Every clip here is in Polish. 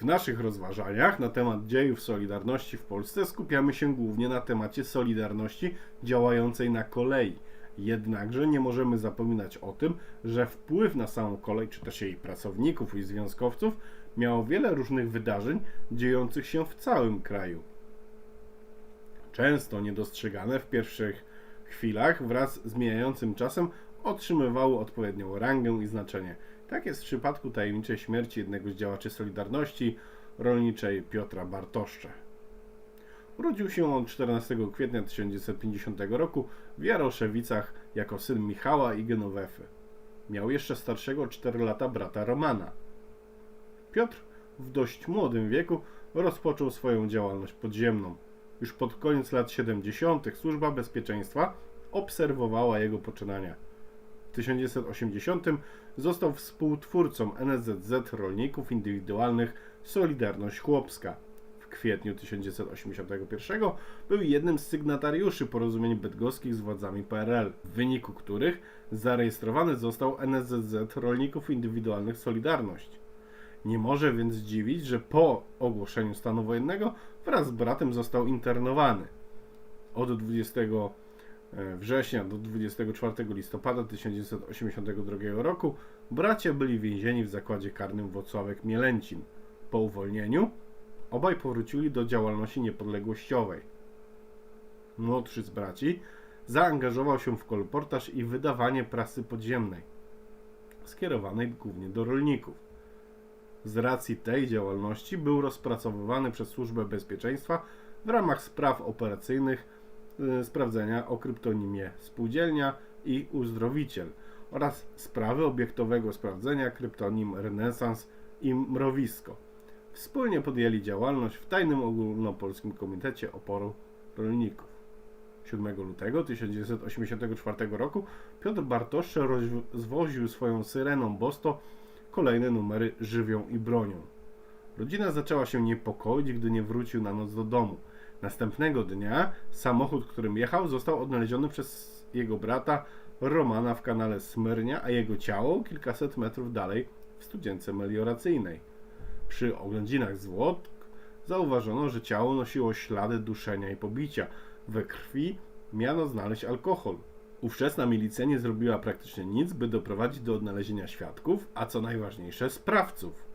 W naszych rozważaniach na temat dziejów Solidarności w Polsce skupiamy się głównie na temacie Solidarności działającej na kolei. Jednakże nie możemy zapominać o tym, że wpływ na samą kolej, czy też jej pracowników i związkowców, miało wiele różnych wydarzeń dziejących się w całym kraju. Często niedostrzegane w pierwszych chwilach wraz z mijającym czasem otrzymywały odpowiednią rangę i znaczenie. Tak jest w przypadku tajemniczej śmierci jednego z działaczy Solidarności rolniczej Piotra Bartoszcze. Urodził się on 14 kwietnia 1950 roku w Jaroszewicach jako syn Michała i Genowefy. Miał jeszcze starszego o 4 lata brata Romana. Piotr w dość młodym wieku rozpoczął swoją działalność podziemną. Już pod koniec lat 70. Służba Bezpieczeństwa obserwowała jego poczynania. W 1980 został współtwórcą NSZZ Rolników Indywidualnych Solidarność Chłopska. W kwietniu 1981 był jednym z sygnatariuszy porozumień bydgoskich z władzami PRL, w wyniku których zarejestrowany został NSZZ Rolników Indywidualnych Solidarność. Nie może więc dziwić, że po ogłoszeniu stanu wojennego wraz z bratem został internowany. Od 20 września do 24 listopada 1982 roku bracia byli więzieni w zakładzie karnym Włocławek Mielęcin. Po uwolnieniu obaj powrócili do działalności niepodległościowej. Młodszy z braci zaangażował się w kolportaż i wydawanie prasy podziemnej, skierowanej głównie do rolników. Z racji tej działalności był rozpracowywany przez Służbę Bezpieczeństwa w ramach spraw operacyjnych sprawdzenia o kryptonimie spółdzielnia i uzdrowiciel oraz sprawy obiektowego sprawdzenia kryptonim renesans i mrowisko. Wspólnie podjęli działalność w tajnym ogólnopolskim komitecie oporu rolników. 7 lutego 1984 roku Piotr Bartoszcze rozwoził swoją syreną Bosto kolejne numery żywią i bronią. Rodzina zaczęła się niepokoić, gdy nie wrócił na noc do domu. Następnego dnia samochód, którym jechał, został odnaleziony przez jego brata Romana w kanale Smyrnia, a jego ciało kilkaset metrów dalej w studience melioracyjnej. Przy oględzinach zwłok zauważono, że ciało nosiło ślady duszenia i pobicia. We krwi miano znaleźć alkohol. Ówczesna milicja nie zrobiła praktycznie nic, by doprowadzić do odnalezienia świadków, a co najważniejsze, sprawców.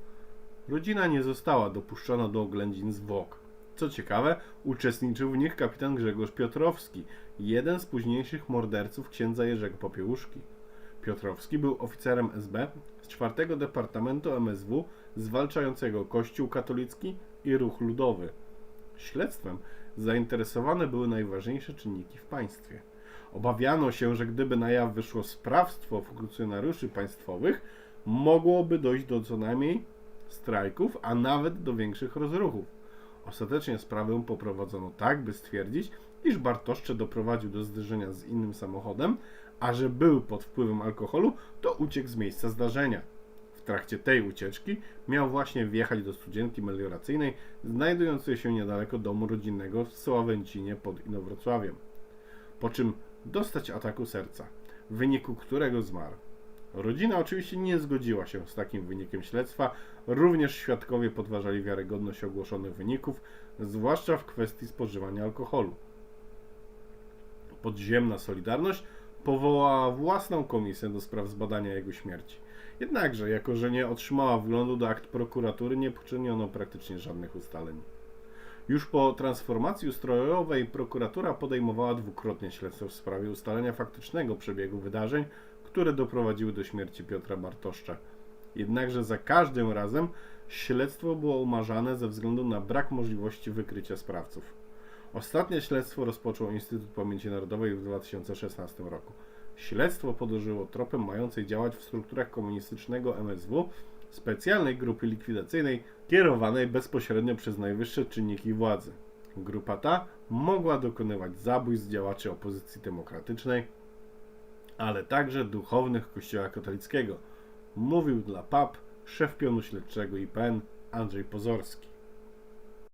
Rodzina nie została dopuszczona do oględzin zwłok. Co ciekawe, uczestniczył w nich kapitan Grzegorz Piotrowski, jeden z późniejszych morderców księdza Jerzego Popiełuszki. Piotrowski był oficerem SB z czwartego Departamentu MSW zwalczającego Kościół katolicki i ruch ludowy. Śledztwem zainteresowane były najważniejsze czynniki w państwie. Obawiano się, że gdyby na jaw wyszło sprawstwo funkcjonariuszy państwowych, mogłoby dojść do co najmniej strajków, a nawet do większych rozruchów. Ostatecznie sprawę poprowadzono tak, by stwierdzić, iż Bartoszcze doprowadził do zderzenia z innym samochodem, a że był pod wpływem alkoholu, to uciekł z miejsca zdarzenia. W trakcie tej ucieczki miał właśnie wjechać do studzienki melioracyjnej, znajdującej się niedaleko domu rodzinnego w Sławęcinie pod Inowrocławiem. Po czym dostać ataku serca, w wyniku którego zmarł. Rodzina oczywiście nie zgodziła się z takim wynikiem śledztwa, również świadkowie podważali wiarygodność ogłoszonych wyników, zwłaszcza w kwestii spożywania alkoholu. Podziemna Solidarność powołała własną komisję do spraw zbadania jego śmierci. Jednakże, jako że nie otrzymała wglądu do akt prokuratury, nie poczyniono praktycznie żadnych ustaleń. Już po transformacji ustrojowej prokuratura podejmowała dwukrotnie śledztwo w sprawie ustalenia faktycznego przebiegu wydarzeń, które doprowadziły do śmierci Piotra Bartoszcza. Jednakże za każdym razem śledztwo było umarzane ze względu na brak możliwości wykrycia sprawców. Ostatnie śledztwo rozpoczął Instytut Pamięci Narodowej w 2016 roku. Śledztwo podążyło tropem mającej działać w strukturach komunistycznego MSW specjalnej grupy likwidacyjnej kierowanej bezpośrednio przez najwyższe czynniki władzy. Grupa ta mogła dokonywać zabójstw działaczy opozycji demokratycznej, ale także duchownych Kościoła katolickiego. Mówił dla PAP szef pionu śledczego IPN Andrzej Pozorski.